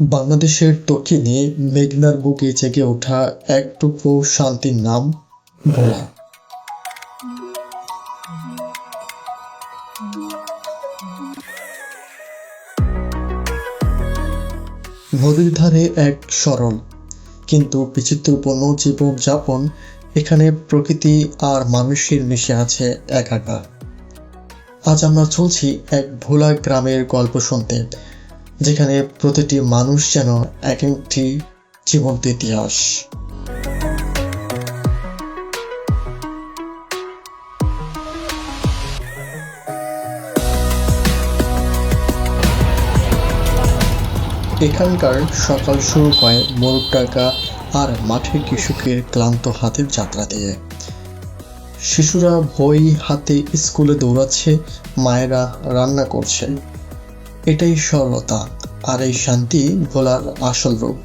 বাংলাদেশের দক্ষিণে মেঘনার বুকে জেগে ওঠা একটুকু শান্তির নাম ভোলা। নদীর ধারে এক সরল কিন্তু বিচিত্রপূর্ণ জীবনযাপন এখানে প্রকৃতি আর মানুষের মিশে আছে একাকার। আজ আমরা চলছি এক ভোলা গ্রামের গল্প শুনতে। যেখানে প্রতিটি মানুষ যেন এক একটি জীবন্ত ইতিহাস। এখানকার সকাল শুরু হয় মোরগ ডাকা আর মাঠের কৃষকের ক্লান্ত হাতের যাত্রা দিয়ে। শিশুরা বই হাতে স্কুলে দৌড়াচ্ছে, মায়েরা রান্না করছে। এটাই সরলতা আর এই শান্তি ভোলার আসল রূপ।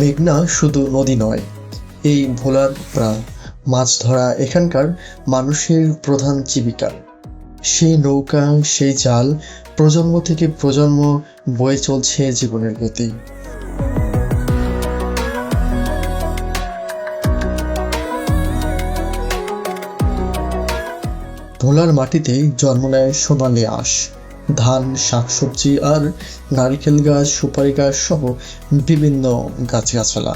মেঘনা শুধু নদী নয়, এই ভোলার প্রাণ, মাছ ধরা এখানকার মানুষের প্রধান জীবিকা। সেই নৌকা, সেই জাল প্রজন্ম থেকে প্রজন্ম বয়ে চলছে জীবনের গতি। ভোলার মাটিতেই জন্ম নেয় সোনালি আঁশ। ধান, শাকসবজি আর নারিকেল গাছ, সুপারি গাছ সহ বিভিন্ন গাছগাছালা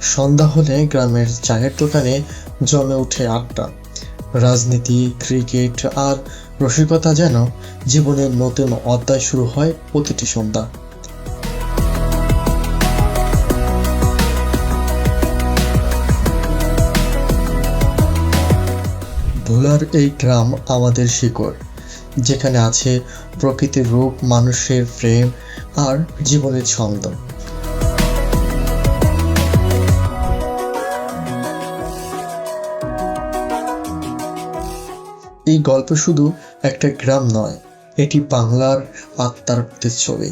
সন্ধ্যা হলে গ্রামের চায়ের দোকানে জমে ওঠে আড্ডা। রাজনীতি, ক্রিকেট আর রসিকতা যেন জীবনের নতুন অধ্যায় শুরু হয় প্রতিটি সন্ধ্যা। ভোলার এই গ্রাম আমাদের শিকড়, যেখানে আছে প্রকৃতির রূপ, মানুষের প্রেম আর জীবনের ছন্দ এই গল্প শুধু একটা গ্রাম নয়, এটি বাংলার আত্মার প্রতিচ্ছবি।